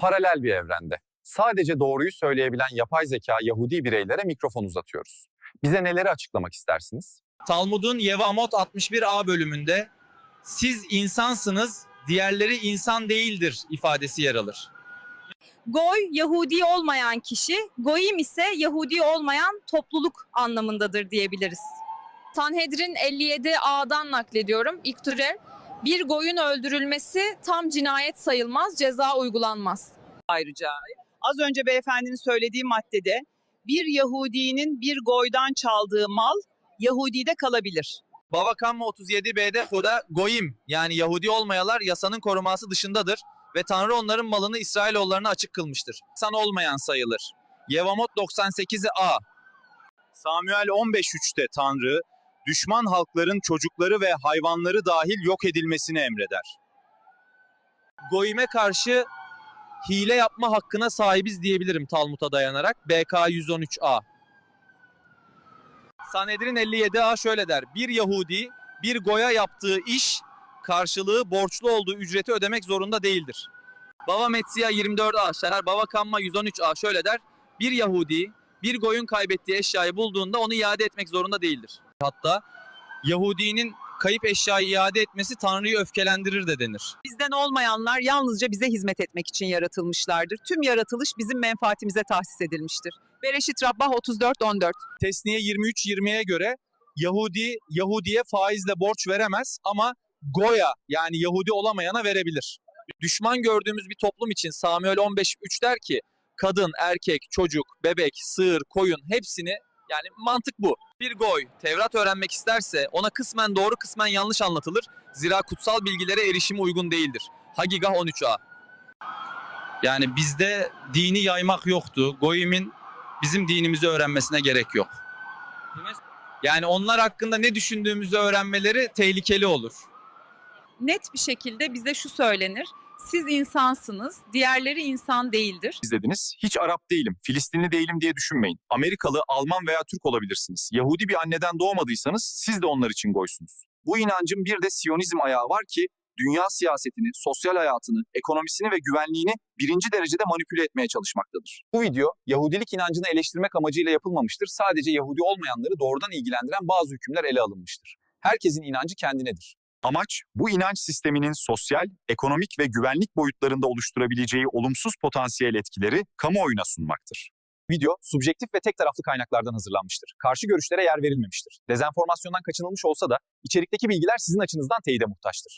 Paralel bir evrende. Sadece doğruyu söyleyebilen yapay zeka Yahudi bireylere mikrofon uzatıyoruz. Bize neleri açıklamak istersiniz? Talmud'un Yevamot 61a bölümünde siz insansınız, diğerleri insan değildir ifadesi yer alır. Goy Yahudi olmayan kişi, goyim ise Yahudi olmayan topluluk anlamındadır diyebiliriz. Sanhedrin 57A'dan naklediyorum. İktürer, bir goyun öldürülmesi tam cinayet sayılmaz, ceza uygulanmaz. ayrıca. Az önce beyefendinin söylediği maddede bir Yahudinin bir goydan çaldığı mal Yahudi'de kalabilir. Bava Kamma 37b'de Huda Goyim yani Yahudi olmayalar yasanın koruması dışındadır ve Tanrı onların malını İsrailoğullarına açık kılmıştır. San olmayan sayılır. Yevamot 98'i A. Samuel 15.3'te Tanrı, düşman halkların çocukları ve hayvanları dahil yok edilmesini emreder. Goyim'e karşı hile yapma hakkına sahibiz diyebilirim Talmud'a dayanarak. BK 113a. Sanedrin 57a şöyle der. Bir Yahudi bir goya yaptığı iş karşılığı borçlu olduğu ücreti ödemek zorunda değildir. Bava Metsiya 24a Şerer Bava Kamma 113a şöyle der. Bir Yahudi bir goyun kaybettiği eşyayı bulduğunda onu iade etmek zorunda değildir. Hatta Yahudinin kayıp eşyayı iade etmesi Tanrı'yı öfkelendirir de denir. Bizden olmayanlar yalnızca bize hizmet etmek için yaratılmışlardır. Tüm yaratılış bizim menfaatimize tahsis edilmiştir. Bereşit Rabbah 34-14 Tesniye 23-20'ye göre Yahudi, Yahudi'ye faizle borç veremez ama Goya yani Yahudi olamayana verebilir. Düşman gördüğümüz bir toplum için Samuel 15.3 der ki kadın, erkek, çocuk, bebek, sığır, koyun hepsini yani mantık bu. Bir goy Tevrat öğrenmek isterse ona kısmen doğru kısmen yanlış anlatılır. Zira kutsal bilgilere erişimi uygun değildir. Hagigah 13a. Yani bizde dini yaymak yoktu. Goyim'in bizim dinimizi öğrenmesine gerek yok. Yani onlar hakkında ne düşündüğümüzü öğrenmeleri tehlikeli olur. Net bir şekilde bize şu söylenir. Siz insansınız, diğerleri insan değildir. izlediniz. Hiç Arap değilim, Filistinli değilim diye düşünmeyin. Amerikalı, Alman veya Türk olabilirsiniz. Yahudi bir anneden doğmadıysanız siz de onlar için goysunuz. Bu inancın bir de Siyonizm ayağı var ki dünya siyasetini, sosyal hayatını, ekonomisini ve güvenliğini birinci derecede manipüle etmeye çalışmaktadır. Bu video Yahudilik inancını eleştirmek amacıyla yapılmamıştır. Sadece Yahudi olmayanları doğrudan ilgilendiren bazı hükümler ele alınmıştır. Herkesin inancı kendinedir. Amaç bu inanç sisteminin sosyal, ekonomik ve güvenlik boyutlarında oluşturabileceği olumsuz potansiyel etkileri kamuoyuna sunmaktır. Video subjektif ve tek taraflı kaynaklardan hazırlanmıştır. Karşı görüşlere yer verilmemiştir. Dezenformasyondan kaçınılmış olsa da içerikteki bilgiler sizin açınızdan teyide muhtaçtır.